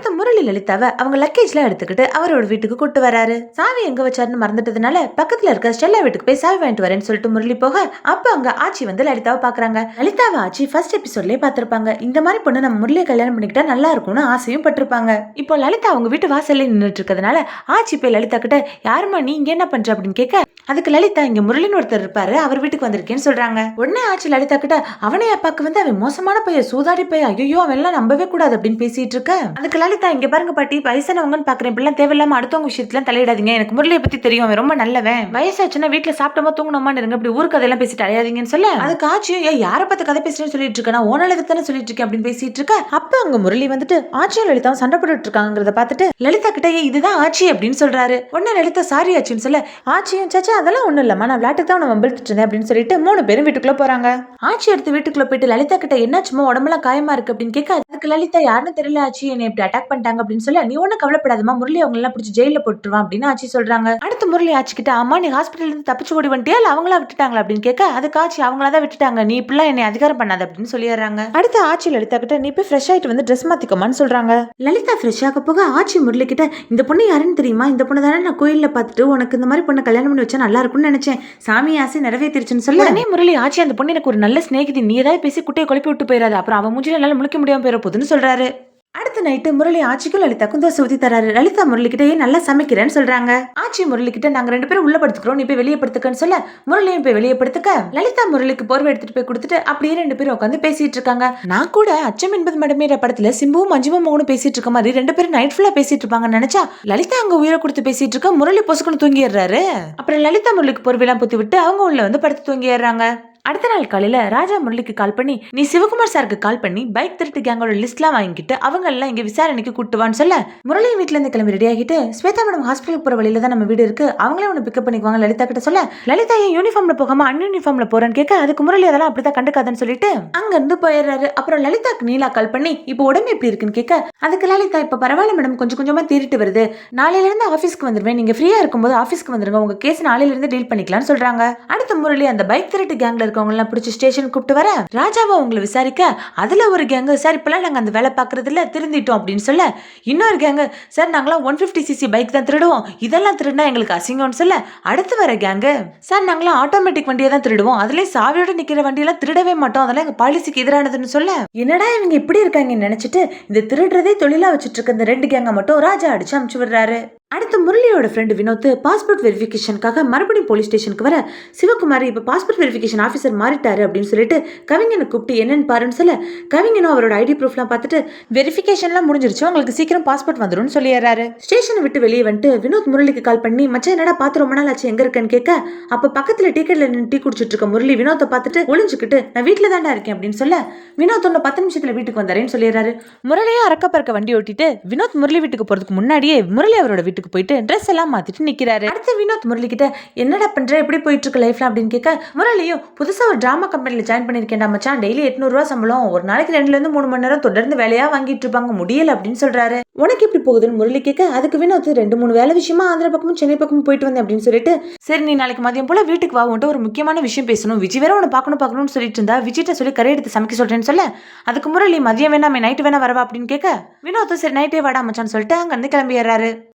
அடுத்து முரளி லலிதாவை அவங்க லக்கேஜ்லாம் எடுத்துக்கிட்டு அவரோட வீட்டுக்கு கூட்டு வராரு. சாவி எங்க வச்சாருன்னு மறந்துட்டதுனால பக்கத்துல இருக்க ஸ்டெல்லா வீட்டுக்கு போய் சாவி வாங்கிட்டு வரேன்னு சொல்லிட்டு முரளி போக அப்ப அங்க ஆச்சி வந்து லலிதாவை பாக்குறாங்க லலிதாவை ஆச்சி ஃபர்ஸ்ட் எபிசோட்லயே பாத்திருப்பாங்க இந்த மாதிரி பொண்ணு நம்ம முரளியை கல்யாணம் பண்ணிக்கிட்டா நல்லா இருக்கும்னு ஆசையும் பட்டிருப்பாங்க. இப்போ லலிதா அவங்க வீட்டு வாசல்ல நின்றுட்டு இருக்கிறதுனால ஆச்சி போய் லலிதா கிட்ட யாருமா நீ இங்க என்ன பண்ற? அப்படின்னு கேட்க அதுக்கு லலிதா இங்க முரளின்னு ஒருத்தர் இருப்பாரு அவர் வீட்டுக்கு வந்திருக்கேன்னு சொல்றாங்க. உடனே ஆச்சு லலிதா கிட்ட அவனே அப்பாக்கு வந்து அவன் மோசமான பையன் சூதாடி பையன் ஐயோ அவன் எல்லாம் நம்பவே கூடாது அப்படின்னு பேசிட்டு இருக்க. அதுக்கு லலிதா இங்க பாருங்க பாட்டி வயசானவங்கன்னு பாக்குறேன் இப்படிலாம் தேவையில்லாம அடுத்தவங்க விஷயத்துல தலையிடாதீங்க எனக்கு முரளியை பத்தி தெரியும் அவன் ரொம்ப நல்லவன். வயசாச்சுன்னா வீட்டுல சாப்பிட்டோமா தூங்கணுமா இருங்க இப்படி ஊர் கதையெல்லாம் பேசிட்டு அலையாதீங்கன்னு சொல்ல. அதுக்கு ஆச்சு ஏன் யாரை பார்த்து கதை பேசுறேன்னு சொல்லிட்டு இருக்கேன் நான் ஓனலுக்கு தானே சொல்லிட்டு இருக்கேன் அப்படின்னு பேசிட்டு இருக்க. அப்ப அங்க முரளி வந்துட்டு ஆச்சியும் லலிதாவும் சண்டை போட்டுட்டு இருக்காங்கிறத பார்த்துட்டு லலிதா கிட்ட இதுதான் ஆச்சி அப்படின்னு சொல்றாரு. உடனே லலிதா சாரி ஆச்சின்னு சொல்ல ஆச்சியும் சச்சா அதெல்லாம் ஒன்றும் இல்லம்மா. நான் விளையாட்டுக்கு தான் நான் வம்பிழுத்துட்டு இருந்தேன் அப்படின்னு சொல்லிட்டு மூணு பேரும் வீட்டுக்குள்ள போகிறாங்க ஆச்சி எடுத்து வீட்டுக்குள்ள போயிட்டு லலிதா கிட்ட என்னாச்சுமோ உடம்புலாம் காயமா இருக்கு அப்படின்னு கேட்க அதுக்கு லலிதா யாருன்னு தெரியல ஆச்சி. என்னை இப்படி அட்டாக் பண்ணிட்டாங்க அப்படின்னு சொல்லி நீ ஒன்றும் கவலைப்படாதம்மா. முரளி அவங்க எல்லாம் பிடிச்சி ஜெயிலில் போட்டுருவான் அப்படின்னு ஆச்சி சொல்கிறாங்க அடுத்து முரளி ஆச்சி கிட்ட அம்மா நீ ஹாஸ்பிட்டல் இருந்து தப்பிச்சு ஓடி வந்துட்டியா? இல்லை அவங்களா விட்டுட்டாங்களா? அப்படின்னு கேட்க அதுக்கு ஆச்சி அவங்களா தான் விட்டுட்டாங்க. நீ இப்படிலாம் என்னை அதிகாரம் பண்ணாத அப்படின்னு சொல்லிடுறாங்க. அடுத்து ஆச்சி லலிதா கிட்ட நீ போய் ஃப்ரெஷ் ஆகிட்டு வந்து ட்ரெஸ் மாற்றிக்கோமான்னு சொல்கிறாங்க லலிதா ஃப்ரெஷ் ஆக போக ஆச்சி முரளி கிட்ட இந்த பொண்ணு யாருன்னு தெரியுமா? இந்த பொண்ணு தானே நான் கோயிலில் பார்த்துட்டு உனக்கு இந்த மாதிரி பொண்ணை கல்யாணம் பண்ணி வச்சா நல்லா இருக்கும்னு நினைச்சேன். சாமி ஆசை நிறைவேற்றிருச்சுன்னு சொல்லி. உடனே முரளி ஆச்சி அந்த பொண்ணு எனக்கு ஒரு நல்ல சிநேகிதி. நீ ஏதாவது பேசி குட்டையை குழப்பி விட்டு போயிடாது அப்புறம் அவன் மூஞ்சில என்னால முழிக்க முடியாம போயிட போகுதுன்னு சொல்றாரு. அடுத்த நைட்டு முரளி ஆச்சிக்கும் லலிதாக்கும் தோசை ஊத்தி தராரு. லலிதா முரளி நல்லா சமைக்கிறேன்னு சொல்றாங்க. ஆச்சி முரளி கிட்ட நாங்க ரெண்டு பேரும் உள்ள படுத்துக்கிறோம். நீ போய் வெளியே படுத்துக்கன்னு சொல்ல முரளியும் போய் வெளியே படுத்துக்க. லலிதா முரளிக்கு போர்வை எடுத்துட்டு போய் கொடுத்துட்டு அப்படியே ரெண்டு பேரும் உட்காந்து பேசிட்டு இருக்காங்க. நான் கூட அச்சம் என்பது மடமேற படத்துல சிம்புவும் மஞ்சுமும் மோகனும் பேசிட்டு இருக்க மாதிரி ரெண்டு பேரும் நைட் ஃபுல்லா பேசிட்டு இருப்பாங்கன்னு நினைச்சா லலிதா அங்க உயிரை கொடுத்து பேசிட்டு இருக்க முரளி பொசுக்குன்னு தூங்கிடுறாரு. அப்புறம் லலிதா முரளிக்கு போர்வையெல்லாம் புத்தி விட்டு அவங்க உள்ள வந்து படுத்து தூங்கிடுறாங்க. அடுத்த நாள் காலையில ராஜா முரளிக்கு கால் பண்ணி நீ சிவகுமார் சாருக்கு கால் பண்ணி பைக் திருட்டு கேங்கோட லிஸ்ட்லாம் வாங்கிட்டு அவங்க எல்லாம் இங்க விசாரணைக்கு கூட்டுவான்னு சொல்ல. முரளி வீட்டிலேருந்து இருந்து கிளம்பி ரெடி ஆகிட்டு ஸ்வேதா மேடம் ஹாஸ்பிட்டல் போற வழியில தான் நம்ம வீடு இருக்கு. அவங்களே ஒன்று பிக்கப் பண்ணிக்குவாங்க லலிதா கிட்ட சொல்ல. லலிதா ஏன் யூனிஃபார்ம்ல போகாம அன் யூனிஃபார்ம்ல போறேன்னு கேட்க அதுக்கு முரளி அதெல்லாம் அப்படிதான் கண்டுக்காதுன்னு சொல்லிட்டு அங்க இருந்து போயிடுறாரு. அப்புறம் லலிதாக்கு நீலா கால் பண்ணி இப்போ உடம்பு எப்படி இருக்குன்னு கேட்க அதுக்கு லலிதா இப்ப பரவாயில்ல மேடம் கொஞ்சம் கொஞ்சமா தீரிட்டு வருது. நாளையில இருந்து ஆபீஸ்க்கு வந்துருவேன். நீங்க ஃப்ரீயா இருக்கும்போது ஆபீஸ்க்கு வந்துருங்க. உங்க கேஸ் நாளையில இருந்து டீல் பண்ணிக்கலாம்னு சொல்றாங்க. அடுத்த முரளி அந்த பைக் திருட்டு கேங்ல இருக்கவங்களாம் பிடிச்சி ஸ்டேஷன் கூப்பிட்டு வர ராஜாவை உங்களை விசாரிக்க அதில் ஒரு கேங்கு சார் இப்பெல்லாம் நாங்கள் அந்த வேலை பார்க்குறதுல திருந்திட்டோம் அப்படின்னு சொல்ல. இன்னொரு கேங்கு சார் நாங்களாம் ஒன் ஃபிஃப்டி சிசி பைக் தான் திருடுவோம். இதெல்லாம் திருடினா எங்களுக்கு அசிங்கம்னு சொல்ல அடுத்து வர கேங்கு சார் நாங்களாம் ஆட்டோமேட்டிக் வண்டியை தான் திருடுவோம். அதுலேயே சாவியோட நிற்கிற வண்டியெல்லாம் திருடவே மாட்டோம். அதெல்லாம் எங்கள் பாலிசிக்கு எதிரானதுன்னு சொல்ல. என்னடா இவங்க இப்படி இருக்காங்கன்னு நினச்சிட்டு இந்த திருடுறதே தொழிலாக வச்சுட்டு இருக்க இந்த ரெண்டு கேங்கை மட்டும் ராஜா அடிச்சு அமுச்சு விடுறாரு. அடுத்து முரளியோட ஃப்ரெண்டு வினோத் பாஸ்போர்ட் வெரிஃபிகேஷனுக்காக மறுபடியும் போலீஸ் ஸ்டேஷனுக்கு வர சிவகுமார் இப்போ பாஸ்போர்ட் வெரிஃபிகேஷன் ஆஃபீஸர் மாறிட்டாரு அப்படின்னு சொல்லிட்டு கவிஞனை கூப்பிட்டு என்னன்னு பாருன்னு சொல்ல கவிஞனும் அவரோட ஐடி ப்ரூஃப்லாம் பார்த்துட்டு வெரிஃபிகேஷன்லாம் முடிஞ்சிருச்சு உங்களுக்கு சீக்கிரம் பாஸ்போர்ட் வந்துரும்னு சொல்லிடுறாரு. ஸ்டேஷனை விட்டு வெளியே வந்துட்டு வினோத் முரளிக்கு கால் பண்ணி மச்சான் என்னடா பார்த்து ரொம்ப நாள் ஆச்சு எங்க இருக்கேன்னு கேட்க அப்போ பக்கத்தில் டீ நின்று டீ குடிச்சிட்டு இருக்க முரளி வினோத்தை பார்த்துட்டு ஒளிஞ்சுக்கிட்டு நான் வீட்டில் தாண்டா இருக்கேன் அப்படின்னு சொல்ல வினோத் ஒன்று பத்து நிமிஷத்தில் வீட்டுக்கு வந்தாரேன்னு சொல்லிடுறாரு. முரளியும் அறக்க பறக்க வண்டி ஓட்டிட்டு வினோத் முரளி வீட்டுக்கு போகிறதுக்கு முன்னாடியே முரளி அவரோட வீட்டுக்கு போயிட்டு ட்ரெஸ் எல்லாம் மாத்திட்டு நிக்கிறாரு. அடுத்து வினோத் முரளி கிட்ட என்னடா பண்ற? எப்படி போயிட்டு இருக்கு லைஃப்ல அப்படின்னு கேட்க முரளியும் புதுசா ஒரு டிராமா கம்பெனில ஜாயின் பண்ணிருக்கேன்டா மச்சான். டெய்லி எட்நூறு ரூபா சம்பளம். ஒரு நாளைக்கு ரெண்டுல இருந்து மூணு மணி நேரம் தொடர்ந்து வேலையா வாங்கிட்டு இருப்பாங்க. முடியல அப்படின்னு சொல்றாரு. உனக்கு எப்படி போகுதுன்னு? முரளி கேட்க அதுக்கு வினோத் ரெண்டு மூணு வேலை விஷயமா ஆந்திர பக்கமும் சென்னை பக்கமும் போயிட்டு வந்தேன் அப்படின்னு சொல்லிட்டு சரி நீ நாளைக்கு மதியம் போல வீட்டுக்கு வா. உன்ட்டு ஒரு முக்கியமான விஷயம் பேசணும். விஜய் வேற உன்னை பார்க்கணும் பார்க்கணும்னு சொல்லிட்டு இருந்தா விஜய்ட்ட சொல்லி கரை எடுத்து சமைக்க சொல்றேன்னு சொல்ல. அதுக்கு முரளி மதியம் வேணாமே நைட்டு வேணா வரவா? அப்படின்னு கேட்க வினோத்தும் சரி நைட்டே வாடா மச்சான்னு சொல்லிட்டு அங்க கிளம்பிடுறாரு